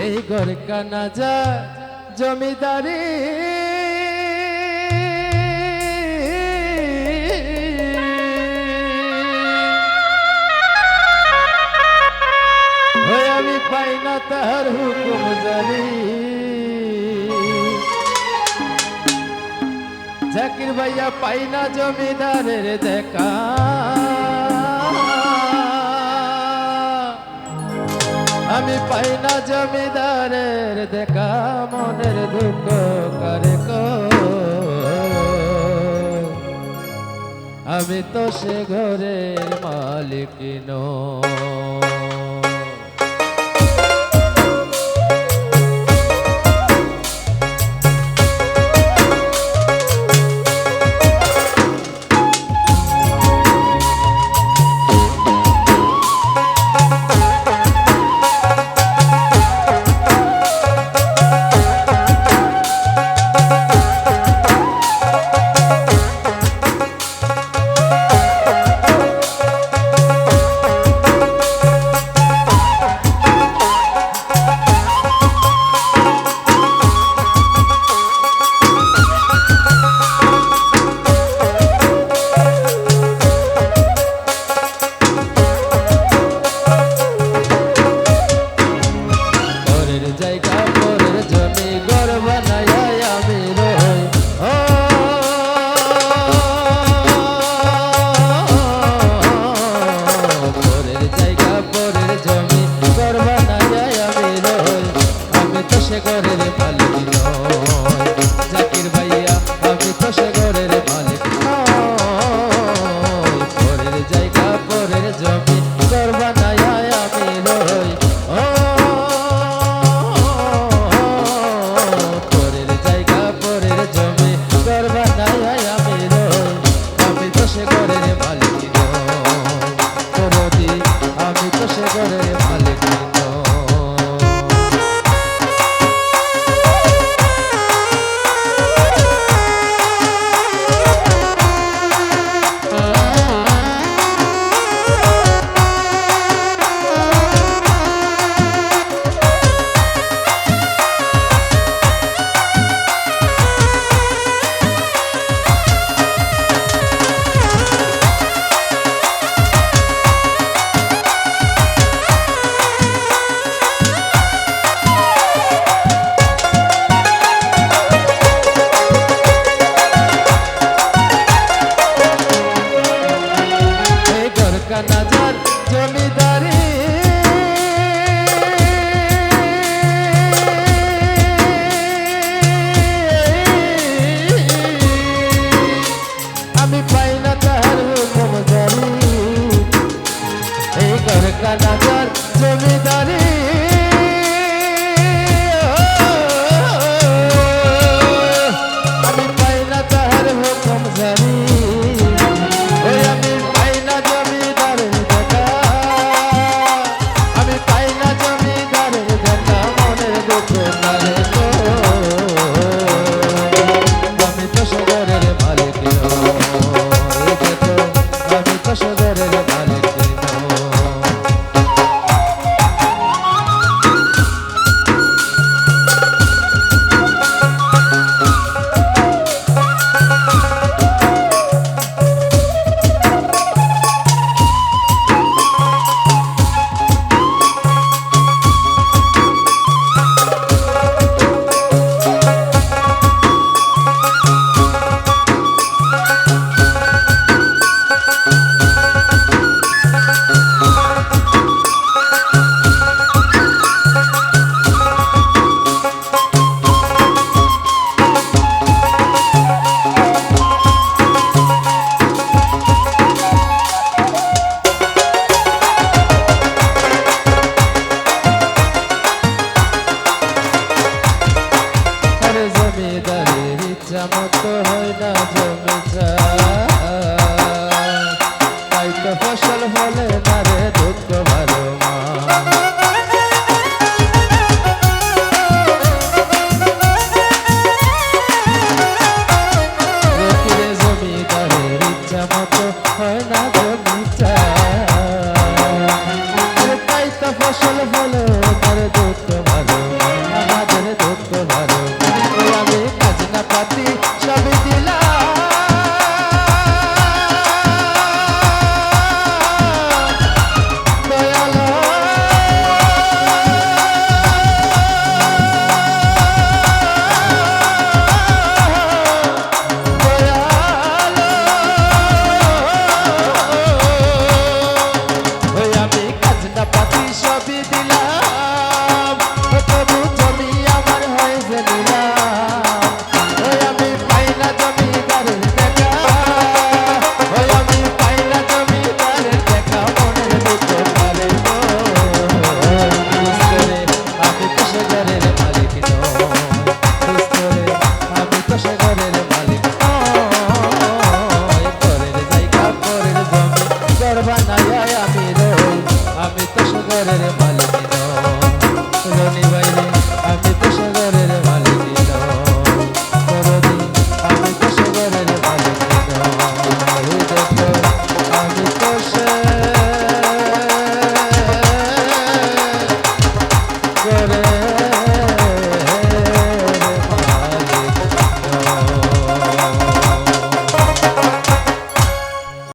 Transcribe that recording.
সেই গরকানা যা জমিদারি। আমি পাই না তাহার হুকুম জানি। জাকির ভাইয়া পাই না জমিদারের দেখা। আমি পাই না জমিদারের দেখা মনের দুঃখ করে আমি তো সে ঘরের মালিক নয় করে রাজার জমিদারে